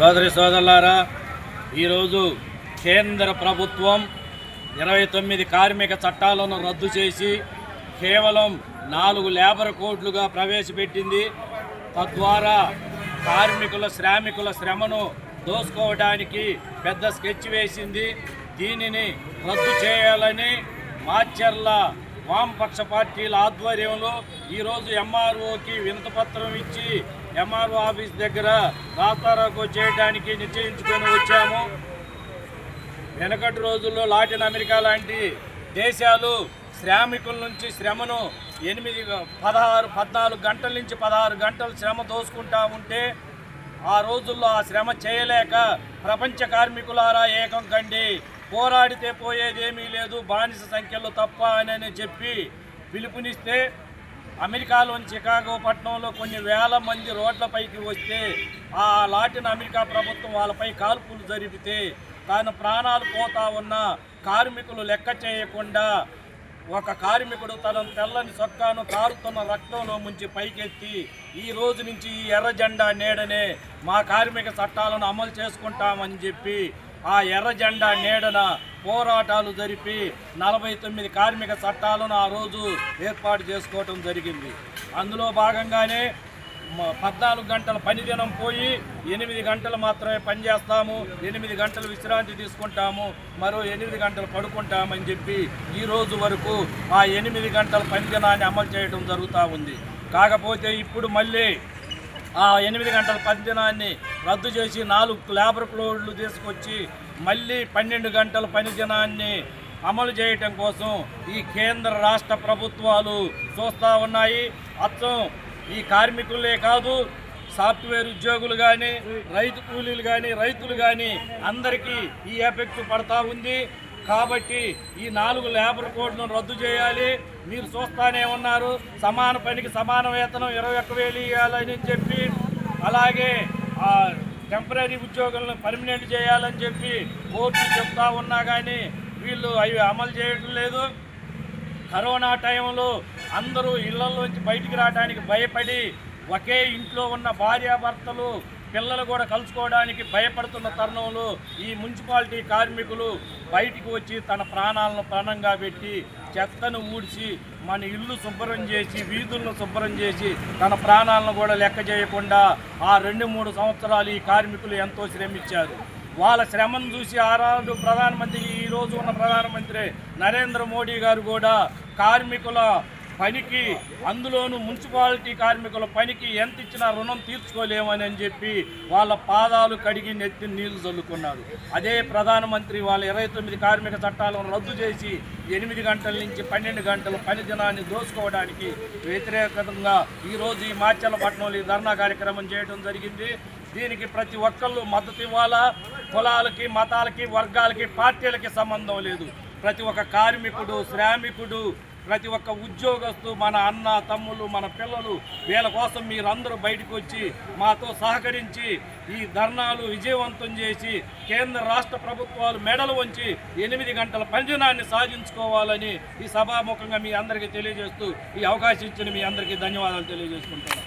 సోదరి సోదరులారా ఈరోజు కేంద్ర ప్రభుత్వం ఇరవై తొమ్మిది కార్మిక చట్టాలను రద్దు చేసి కేవలం నాలుగు లేబర్ కోడ్లుగా ప్రవేశపెట్టింది. తద్వారా కార్మికుల శ్రామికుల శ్రమను దోసుకోవడానికి పెద్ద స్కెచ్ వేసింది. దీనిని రద్దు చేయాలని మాచర్ల వామపక్ష పార్టీల ఆధ్వర్యంలో ఈరోజు ఎంఆర్ఓకి వినతపత్రం ఇచ్చి ఎంఆర్ఓ ఆఫీస్ దగ్గర రాస్తారోకో చేయడానికి నిశ్చయించుకొని వచ్చాము. వెనకటి రోజుల్లో లాటిన్ అమెరికా లాంటి దేశాలు శ్రామికుల నుంచి శ్రమను ఎనిమిది పదహారు పద్నాలుగు గంటల నుంచి పదహారు గంటలు శ్రమ దోసుకుంటా ఉంటే ఆ రోజుల్లో ఆ శ్రమ చేయలేక ప్రపంచ కార్మికులారా ఏకం కండి. పోరాడితే పోయేదేమీ లేదు. బానిస సంఖ్యలో తప్ప అని చెప్పి పిలుపునిస్తే అమెరికాలోని చికాగో పట్టణంలో కొన్ని వేల మంది రోడ్లపైకి వస్తే ఆ లాటిన్ అమెరికా ప్రభుత్వం వాళ్ళపై కాల్పులు జరిపితే తాను ప్రాణాలు పోతా ఉన్న కార్మికులు లెక్క చేయకుండా ఒక కార్మికుడు తన తెల్లని సొక్కాను కారుతున్న రక్తంలో ముంచి పైకెత్తి ఈ రోజు నుంచి ఈ ఎర్ర జెండా నీడనే మా కార్మిక చట్టాలను అమలు చేసుకుంటామని చెప్పి ఆ ఎర్ర జెండా నీడన పోరాటాలు జరిపి నలభై తొమ్మిది కార్మిక చట్టాలను ఆ రోజు ఏర్పాటు చేసుకోవటం జరిగింది. అందులో భాగంగానే పద్నాలుగు గంటల పనిదినం పోయి ఎనిమిది గంటలు మాత్రమే పనిచేస్తాము ఎనిమిది గంటలు విశ్రాంతి తీసుకుంటాము మరో ఎనిమిది గంటలు పడుకుంటామని చెప్పి ఈ రోజు వరకు ఆ ఎనిమిది గంటల పనిదినాన్ని అమలు చేయడం జరుగుతూ ఉంది. కాకపోతే ఇప్పుడు మళ్ళీ ఆ ఎనిమిది గంటల పనిదినాన్ని రద్దు చేసి నాలుగు లేబర్ క్లోడ్లు తీసుకొచ్చి మళ్ళీ పన్నెండు గంటల పనిదినాన్ని అమలు చేయటం కోసం ఈ కేంద్ర రాష్ట్ర ప్రభుత్వాలు చూస్తూ ఉన్నాయి. అచ్చం ఈ కార్మికులే కాదు సాఫ్ట్వేర్ ఉద్యోగులు కానీ రైతు కూలీలు కానీ రైతులు కానీ అందరికీ ఈ ఎఫెక్ట్ పడతా ఉంది. కాబట్టి ఈ నాలుగు లేబర్ కోడ్ను రద్దు చేయాలి. మీరు చూస్తానే ఉన్నారు. సమాన పనికి సమాన వేతనం ఇరవై ఒక్క వేలు ఇవ్వాలని చెప్పి అలాగే టెంపరీ ఉద్యోగులను పర్మనెంట్ చేయాలని చెప్పి కోర్టు చెప్తా ఉన్నా కానీ వీళ్ళు అవి అమలు చేయడం లేదు. కరోనా టైంలో అందరూ ఇళ్ళలోంచి బయటికి రావడానికి భయపడి ఒకే ఇంట్లో ఉన్న భార్యాభర్తలు పిల్లలు కూడా కలుసుకోవడానికి భయపడుతున్న తరుణంలో ఈ మున్సిపాలిటీ కార్మికులు బయటికి వచ్చి తన ప్రాణాలను ప్రాణంగా పెట్టి చెత్తను ఊడ్చి మన ఇల్లు శుభ్రం చేసి వీధులను శుభ్రం చేసి తన ప్రాణాలను కూడా లెక్క చేయకుండా ఆ రెండు మూడు సంవత్సరాలు ఈ కార్మికులు ఎంతో శ్రమించారు. వాళ్ళ శ్రమను చూసి ఆరాడు ప్రధానమంత్రి ఈరోజు ఉన్న ప్రధానమంత్రి నరేంద్ర మోడీ గారు కూడా కార్మికుల పనికి అందులోనూ మున్సిపాలిటీ కార్మికుల పనికి ఎంత ఇచ్చినా రుణం తీర్చుకోలేమని అని చెప్పి వాళ్ళ పాదాలు కడిగి నెత్తి నీళ్ళు చల్లుకున్నారు అదే ప్రధానమంత్రి వాళ్ళ ఇరవై తొమ్మిది కార్మిక చట్టాలను రద్దు చేసి ఎనిమిది గంటల నుంచి పన్నెండు గంటల పని దినాన్ని దోసుకోవడానికి వ్యతిరేకంగా ఈరోజు ఈ మాచర్ల ఈ ధర్నా కార్యక్రమం చేయడం జరిగింది. దీనికి ప్రతి ఒక్కళ్ళు మద్దతు ఇవ్వాలా? కులాలకి మతాలకి వర్గాలకి పార్టీలకి సంబంధం లేదు. ప్రతి ఒక్క కార్మికుడు శ్రామికుడు ప్రతి ఒక్క ఉద్యోగస్తు మన అన్న తమ్ముళ్ళు మన పిల్లలు వీళ్ళ కోసం మీరందరూ బయటకు వచ్చి మాతో సహకరించి ఈ ధర్నాలు విజయవంతం చేసి కేంద్ర రాష్ట్ర ప్రభుత్వాలు మెడలు వంచి ఎనిమిది గంటల పంజనాన్ని సాధించుకోవాలని ఈ సభాముఖంగా మీ అందరికీ తెలియజేస్తూ ఈ అవకాశం ఇచ్చిన మీ అందరికీ ధన్యవాదాలు తెలియజేసుకుంటాను